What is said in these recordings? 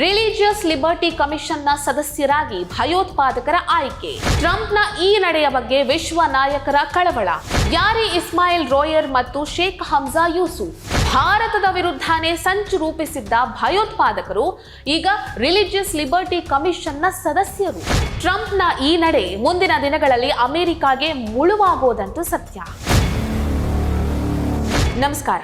Religious liberty ಕಮಿಷನ್ನ ಸದಸ್ಯರಾಗಿ ಭಯೋತ್ಪಾದಕರ ಆಯ್ಕೆ. ಟ್ರಂಪ್ನ ಈ ನಡೆಯ ಬಗ್ಗೆ ವಿಶ್ವ ನಾಯಕರ ಕಳವಳ. ಯಾರಿ ಇಸ್ಮಾಯಿಲ್ ರೋಯರ್ ಮತ್ತು ಶೇಖ್ ಹಮ್ಜಾ ಯೂಸುಫ್. ಭಾರತದ ವಿರುದ್ಧನೇ ಸಂಚು ರೂಪಿಸಿದ್ದ ಭಯೋತ್ಪಾದಕರು ಈಗ ರಿಲಿಜಿಯಸ್ ಲಿಬರ್ಟಿ ಕಮಿಷನ್ನ ಸದಸ್ಯರು. ಟ್ರಂಪ್ನ ಈ ನಡೆ ಮುಂದಿನ ದಿನಗಳಲ್ಲಿ ಅಮೆರಿಕಾಗೆ ಮುಳುವಾಗೋದಂತೂ ಸತ್ಯ. ನಮಸ್ಕಾರ.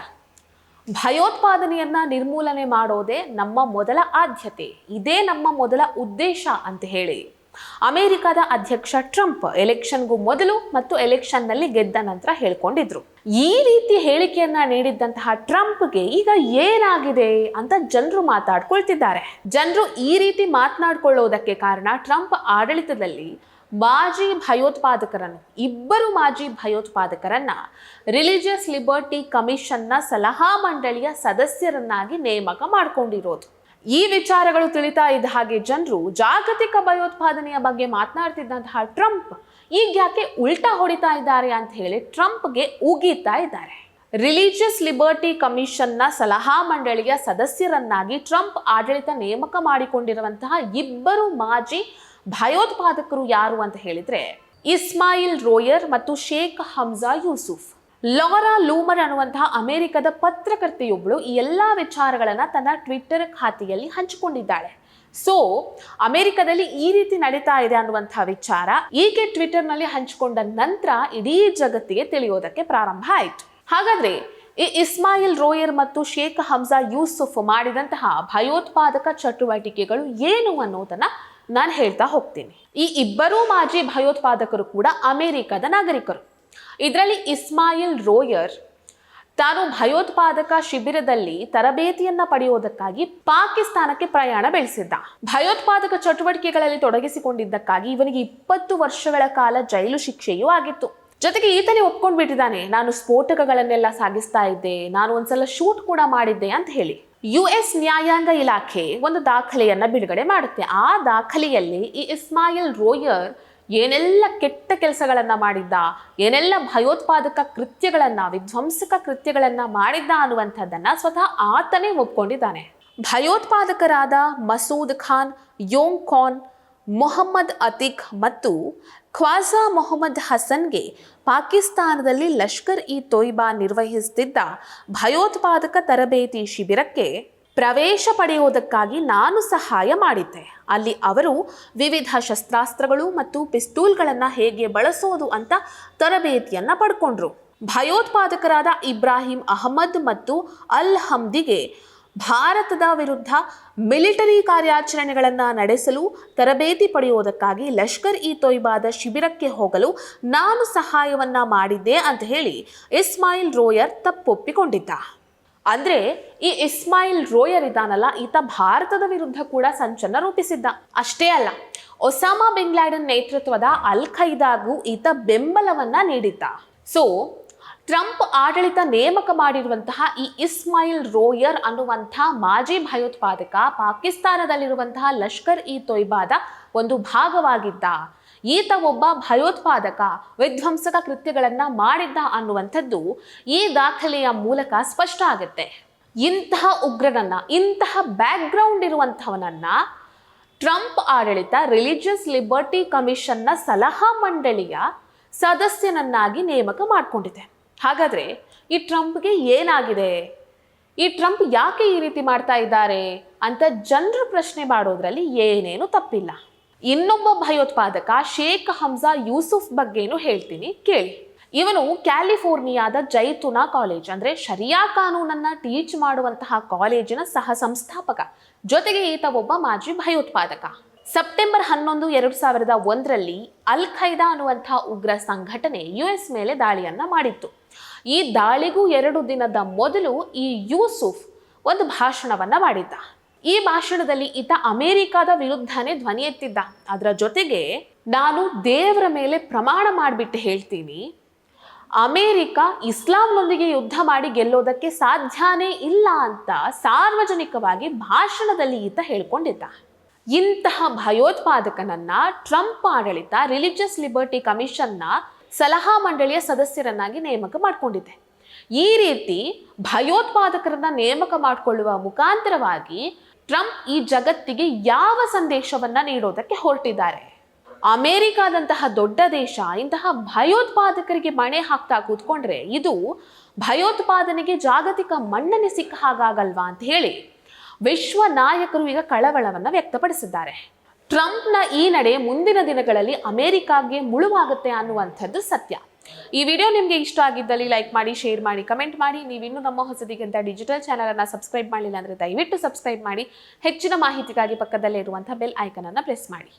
ಭಯೋತ್ಪಾದನೆಯನ್ನ ನಿರ್ಮೂಲನೆ ಮಾಡೋದೇ ನಮ್ಮ ಮೊದಲ ಆದ್ಯತೆ. ಇದೇ ನಮ್ಮ ಮೊದಲ ಉದ್ದೇಶ ಅಂತ ಹೇಳಿ. ಅಮೆರಿಕದ ಅಧ್ಯಕ್ಷ ಟ್ರಂಪ್ ಎಲೆಕ್ಷನ್ಗೂ ಮೊದಲು ಮತ್ತು ಎಲೆಕ್ಷನ್ನಲ್ಲಿ ಗೆದ್ದ ನಂತರ ಹೇಳ್ಕೊಂಡಿದ್ರು. ಈ ರೀತಿ ಹೇಳಿಕೆಯನ್ನ ನೀಡಿದ್ದಂತಹ ಟ್ರಂಪ್ಗೆ ಈಗ ಏನಾಗಿದೆ ಅಂತ ಜನರು ಮಾತಾಡ್ಕೊಳ್ತಿದ್ದಾರೆ. ಜನರು ಈ ರೀತಿ ಮಾತನಾಡ್ಕೊಳ್ಳೋದಕ್ಕೆ ಕಾರಣ ಟ್ರಂಪ್ ಆಡಳಿತದಲ್ಲಿ ಮಾಜಿ ಭಯೋತ್ಪಾದಕರನ್ನು, ಇಬ್ಬರು ಮಾಜಿ ಭಯೋತ್ಪಾದಕರನ್ನ ರಿಲಿಜಿಯಸ್ ಲಿಬರ್ಟಿ ಕಮಿಷನ್ನ ಸಲಹಾ ಮಂಡಳಿಯ ಸದಸ್ಯರನ್ನಾಗಿ ನೇಮಕ ಮಾಡಿಕೊಂಡಿರೋದು. ಈ ವಿಚಾರಗಳು ತಿಳಿತಾ ಇದ್ದ ಹಾಗೆ ಜನರು ಜಾಗತಿಕ ಭಯೋತ್ಪಾದನೆಯ ಬಗ್ಗೆ ಮಾತನಾಡ್ತಿದ್ದಂತಹ ಟ್ರಂಪ್ ಈಗ ಯಾಕೆ ಉಲ್ಟಾ ಹೊಡಿತಾ ಇದ್ದಾರೆ ಅಂತ ಹೇಳಿ ಟ್ರಂಪ್ಗೆ ಉಗೀತಾ ಇದ್ದಾರೆ. ರಿಲಿಜಿಯಸ್ ಲಿಬರ್ಟಿ ಕಮಿಷನ್ನ ಸಲಹಾ ಮಂಡಳಿಯ ಸದಸ್ಯರನ್ನಾಗಿ ಟ್ರಂಪ್ ಆಡಳಿತ ನೇಮಕ ಮಾಡಿಕೊಂಡಿರುವಂತಹ ಇಬ್ಬರು ಮಾಜಿ ಭಯೋತ್ಪಾದಕರು ಯಾರು ಅಂತ ಹೇಳಿದ್ರೆ ಇಸ್ಮಾಯಿಲ್ ರೋಯರ್ ಮತ್ತು Sheikh Hamza Yusuf. Laura Loomer ಅನ್ನುವಂತಹ ಅಮೆರಿಕದ ಪತ್ರಕರ್ತೆಯೊಬ್ಬಳು ಈ ಎಲ್ಲ ವಿಚಾರಗಳನ್ನು ತನ್ನ ಟ್ವಿಟ್ಟರ್ ಖಾತೆಯಲ್ಲಿ ಹಂಚಿಕೊಂಡಿದ್ದಾಳೆ. ಸೊ ಅಮೆರಿಕದಲ್ಲಿ ಈ ರೀತಿ ನಡೀತಾ ಇದೆ ಅನ್ನುವಂತಹ ವಿಚಾರ ಈಕೆ ಟ್ವಿಟ್ಟರ್ನಲ್ಲಿ ಹಂಚಿಕೊಂಡ ನಂತರ ಇಡೀ ಜಗತ್ತಿಗೆ ತಿಳಿಯೋದಕ್ಕೆ ಪ್ರಾರಂಭ ಆಯಿತು. ಹಾಗಾದ್ರೆ ಈ ಇಸ್ಮಾಯಿಲ್ ರೋಯರ್ ಮತ್ತು ಶೇಖ್ ಹಮ್ಜಾ ಯೂಸುಫ್ ಮಾಡಿದಂತಹ ಭಯೋತ್ಪಾದಕ ಚಟುವಟಿಕೆಗಳು ಏನು ಅನ್ನೋದನ್ನ ನಾನು ಹೇಳ್ತಾ ಹೋಗ್ತೀನಿ. ಈ ಇಬ್ಬರೂ ಮಾಜಿ ಭಯೋತ್ಪಾದಕರು ಕೂಡ ಅಮೆರಿಕದ ನಾಗರಿಕರು. ಇದರಲ್ಲಿ ಇಸ್ಮಾಯಿಲ್ ರೋಯರ್ ತಾನು ಭಯೋತ್ಪಾದಕ ಶಿಬಿರದಲ್ಲಿ ತರಬೇತಿಯನ್ನ ಪಡೆಯುವುದಕ್ಕಾಗಿ ಪಾಕಿಸ್ತಾನಕ್ಕೆ ಪ್ರಯಾಣ ಬೆಳೆಸಿದ್ದ. ಭಯೋತ್ಪಾದಕ ಚಟುವಟಿಕೆಗಳಲ್ಲಿ ತೊಡಗಿಸಿಕೊಂಡಿದ್ದಕ್ಕಾಗಿ ಇವನಿಗೆ ಇಪ್ಪತ್ತು ವರ್ಷಗಳ ಕಾಲ ಜೈಲು ಶಿಕ್ಷೆಯೂ ಆಗಿತ್ತು. ಜೊತೆಗೆ ಈತನೇ ಒಪ್ಕೊಂಡ್ಬಿಟ್ಟಿದ್ದಾನೆ, ನಾನು ಸ್ಫೋಟಕಗಳನ್ನೆಲ್ಲ ಸಾಗಿಸ್ತಾ ಇದ್ದೆ, ನಾನು ಒಂದ್ಸಲ ಶೂಟ್ ಕೂಡ ಮಾಡಿದ್ದೆ ಅಂತ ಹೇಳಿ. ಯು ಎಸ್ ನ್ಯಾಯಾಂಗ ಇಲಾಖೆ ಒಂದು ದಾಖಲೆಯನ್ನು ಬಿಡುಗಡೆ ಮಾಡುತ್ತೆ. ಆ ದಾಖಲೆಯಲ್ಲಿ ಈ ಇಸ್ಮಾಯಿಲ್ ರೋಯರ್ ಏನೆಲ್ಲ ಕೆಟ್ಟ ಕೆಲಸಗಳನ್ನು ಮಾಡಿದ್ದ, ಏನೆಲ್ಲ ಭಯೋತ್ಪಾದಕ ಕೃತ್ಯಗಳನ್ನು, ವಿಧ್ವಂಸಕ ಕೃತ್ಯಗಳನ್ನು ಮಾಡಿದ್ದ ಅನ್ನುವಂಥದ್ದನ್ನು ಸ್ವತಃ ಆತನೇ ಒಪ್ಕೊಂಡಿದ್ದಾನೆ. ಭಯೋತ್ಪಾದಕರಾದ ಮಸೂದ್ ಖಾನ್, ಯೋಂಗ್ ಖಾನ್ ಮೊಹಮ್ಮದ್ ಅತಿಕ್ ಮತ್ತು ಖ್ವಾಜಾ ಮೊಹಮ್ಮದ್ ಹಸನ್ಗೆ ಪಾಕಿಸ್ತಾನದಲ್ಲಿ ಲಷ್ಕರ್ ಇ ತೊಯ್ಬಾ ನಿರ್ವಹಿಸುತ್ತಿದ್ದ ಭಯೋತ್ಪಾದಕ ತರಬೇತಿ ಶಿಬಿರಕ್ಕೆ ಪ್ರವೇಶ ಪಡೆಯುವುದಕ್ಕಾಗಿ ನಾನು ಸಹಾಯ ಮಾಡಿದ್ದೆ. ಅಲ್ಲಿ ಅವರು ವಿವಿಧ ಶಸ್ತ್ರಾಸ್ತ್ರಗಳು ಮತ್ತು ಪಿಸ್ತೂಲ್ಗಳನ್ನು ಹೇಗೆ ಬಳಸೋದು ಅಂತ ತರಬೇತಿಯನ್ನು ಪಡ್ಕೊಂಡ್ರು. ಭಯೋತ್ಪಾದಕರಾದ ಇಬ್ರಾಹಿಂ ಅಹಮದ್ ಮತ್ತು ಅಲ್ ಹಮ್ದಿಗೆ ಭಾರತದ ವಿರುದ್ಧ ಮಿಲಿಟರಿ ಕಾರ್ಯಾಚರಣೆಗಳನ್ನು ನಡೆಸಲು ತರಬೇತಿ ಪಡೆಯುವುದಕ್ಕಾಗಿ ಲಷ್ಕರ್ ಇ ತೊಯ್ಬಾದ ಶಿಬಿರಕ್ಕೆ ಹೋಗಲು ನಾನು ಸಹಾಯವನ್ನ ಮಾಡಿದ್ದೆ ಅಂತ ಹೇಳಿ ಇಸ್ಮಾಯಿಲ್ ರೋಯರ್ ತಪ್ಪೊಪ್ಪಿಕೊಂಡಿದ್ದ. ಅಂದ್ರೆ ಈ ಇಸ್ಮಾಯಿಲ್ ರೋಯರ್ ಇದಾನಲ್ಲ ಈತ ಭಾರತದ ವಿರುದ್ಧ ಕೂಡ ಸಂಚನ ರೂಪಿಸಿದ್ದ. ಅಷ್ಟೇ ಅಲ್ಲ, ಒಸಾಮಾ ಬಿನ್ ಲ್ಯಾಡನ್ ನೇತೃತ್ವದ ಅಲ್ ಖೈದಾಗೂ ಈತ ಬೆಂಬಲವನ್ನ ನೀಡಿದ್ದ. ಸೊ ಟ್ರಂಪ್ ಆಡಳಿತ ನೇಮಕ ಮಾಡಿರುವಂತಹ ಈ ಇಸ್ಮಾಯಿಲ್ ರೋಯರ್ ಅನ್ನುವಂತಹ ಮಾಜಿ ಭಯೋತ್ಪಾದಕ ಪಾಕಿಸ್ತಾನದಲ್ಲಿರುವಂತಹ ಲಷ್ಕರ್ ಇ ತೊಯ್ಬಾದ ಒಂದು ಭಾಗವಾಗಿದ್ದ. ಈತ ಒಬ್ಬ ಭಯೋತ್ಪಾದಕ, ವಿಧ್ವಂಸಕ ಕೃತ್ಯಗಳನ್ನ ಮಾಡಿದ್ದ ಅನ್ನುವಂಥದ್ದು ಈ ದಾಖಲೆಯ ಮೂಲಕ ಸ್ಪಷ್ಟ ಆಗುತ್ತೆ. ಇಂತಹ ಉಗ್ರನನ್ನ, ಇಂತಹ ಬ್ಯಾಕ್ಗ್ರೌಂಡ್ ಇರುವಂಥವನನ್ನ ಟ್ರಂಪ್ ಆಡಳಿತ ರಿಲಿಜಿಯಸ್ ಲಿಬರ್ಟಿ ಕಮಿಷನ್ನ ಸಲಹಾ ಮಂಡಳಿಯ ಸದಸ್ಯನನ್ನಾಗಿ ನೇಮಕ ಮಾಡಿಕೊಂಡಿದೆ. ಹಾಗಾದ್ರೆ ಈ ಟ್ರಂಪ್ಗೆ ಏನಾಗಿದೆ? ಈ ಟ್ರಂಪ್ ಯಾಕೆ ಈ ರೀತಿ ಮಾಡ್ತಾ ಇದ್ದಾರೆ ಅಂತ ಜನರು ಪ್ರಶ್ನೆ ಮಾಡೋದ್ರಲ್ಲಿ ಏನೇನು ತಪ್ಪಿಲ್ಲ. ಇನ್ನೊಬ್ಬ ಭಯೋತ್ಪಾದಕ ಶೇಖ್ ಹಮ್ಜಾ ಯೂಸುಫ್ ಬಗ್ಗೆನೂ ಹೇಳ್ತೀನಿ ಕೇಳಿ. ಇವನು ಕ್ಯಾಲಿಫೋರ್ನಿಯಾದ ಜೈತುನಾ ಕಾಲೇಜ್, ಅಂದ್ರೆ ಶರಿಯಾ ಕಾನೂನನ್ನ ಟೀಚ್ ಮಾಡುವಂತಹ ಕಾಲೇಜಿನ ಸಹ ಸಂಸ್ಥಾಪಕ. ಜೊತೆಗೆ ಈತ ಒಬ್ಬ ಮಾಜಿ ಭಯೋತ್ಪಾದಕ. ಸೆಪ್ಟೆಂಬರ್ ಹನ್ನೊಂದು, ಎರಡು ಸಾವಿರದ ಒಂದರಲ್ಲಿ ಅಲ್ ಖೈದಾ ಅನ್ನುವಂಥ ಉಗ್ರ ಸಂಘಟನೆ ಯು ಎಸ್ ಮೇಲೆ ದಾಳಿಯನ್ನ ಮಾಡಿತ್ತು. ಈ ದಾಳಿಗೂ ಎರಡು ದಿನದ ಮೊದಲು ಈ ಯೂಸುಫ್ ಒಂದು ಭಾಷಣವನ್ನ ಮಾಡಿದ್ದ. ಈ ಭಾಷಣದಲ್ಲಿ ಈತ ಅಮೆರಿಕದ ವಿರುದ್ಧನೇ ಧ್ವನಿ ಎತ್ತಿದ್ದ. ಅದರ ಜೊತೆಗೆ ನಾನು ದೇವರ ಮೇಲೆ ಪ್ರಮಾಣ ಮಾಡಿಬಿಟ್ಟು ಹೇಳ್ತೀನಿ. ಅಮೇರಿಕ ಇಸ್ಲಾಂನೊಂದಿಗೆ ಯುದ್ಧ ಮಾಡಿ ಗೆಲ್ಲೋದಕ್ಕೆ ಸಾಧ್ಯನೇ ಇಲ್ಲ ಅಂತ ಸಾರ್ವಜನಿಕವಾಗಿ ಭಾಷಣದಲ್ಲಿ ಈತ ಹೇಳ್ಕೊಂಡಿದ್ದ. ಇಂತಹ ಭಯೋತ್ಪಾದಕನನ್ನ ಟ್ರಂಪ್ ಆಡಳಿತ, ರಿಲಿಜಿಯಸ್ ಲಿಬರ್ಟಿ ಕಮಿಷನ್ನ ಸಲಹಾ ಮಂಡಳಿಯ ಸದಸ್ಯರನ್ನಾಗಿ ನೇಮಕ ಮಾಡಿಕೊಂಡಿದೆ ಈ ರೀತಿ ಭಯೋತ್ಪಾದಕರನ್ನ ನೇಮಕ ಮಾಡಿಕೊಳ್ಳುವ ಮುಖಾಂತರವಾಗಿ ಟ್ರಂಪ್ ಈ ಜಗತ್ತಿಗೆ ಯಾವ ಸಂದೇಶವನ್ನ ನೀಡೋದಕ್ಕೆ ಹೊರಟಿದ್ದಾರೆ. ಅಮೆರಿಕಾದಂತಹ ದೊಡ್ಡ ದೇಶ ಇಂತಹ ಭಯೋತ್ಪಾದಕರಿಗೆ ಮಣೆ ಹಾಕ್ತಾ ಕೂತ್ಕೊಂಡ್ರೆ ಇದು ಭಯೋತ್ಪಾದನೆಗೆ ಜಾಗತಿಕ ಮಣ್ಣನೆ ಸಿಕ್ಕ ಹಾಗಾಗಲ್ವಾ ಅಂತ ಹೇಳಿ ವಿಶ್ವ ನಾಯಕರು ಈಗ ಕಳವಳವನ್ನು ವ್ಯಕ್ತಪಡಿಸಿದ್ದಾರೆ. ಟ್ರಂಪ್ನ ಈ ನಡೆ ಮುಂದಿನ ದಿನಗಳಲ್ಲಿ ಅಮೆರಿಕಾಗೆ ಮುಳುವಾಗುತ್ತೆ ಅನ್ನುವಂಥದ್ದು ಸತ್ಯ. ಈ ವಿಡಿಯೋ ನಿಮಗೆ ಇಷ್ಟ ಆಗಿದ್ದಲ್ಲಿ ಲೈಕ್ ಮಾಡಿ, ಶೇರ್ ಮಾಡಿ, ಕಮೆಂಟ್ ಮಾಡಿ. ನೀವಿನ್ನೂ ನಮ್ಮ ಹೊಸದಿಗಿಂತ ಡಿಜಿಟಲ್ ಚಾನಲನ್ನು ಸಬ್ಸ್ಕ್ರೈಬ್ ಮಾಡಲಿಲ್ಲ ಅಂದರೆ ದಯವಿಟ್ಟು ಸಬ್ಸ್ಕ್ರೈಬ್ ಮಾಡಿ. ಹೆಚ್ಚಿನ ಮಾಹಿತಿಗಾಗಿ ಪಕ್ಕದಲ್ಲೇ ಇರುವಂಥ ಬೆಲ್ ಐಕನನ್ನು ಪ್ರೆಸ್ ಮಾಡಿ.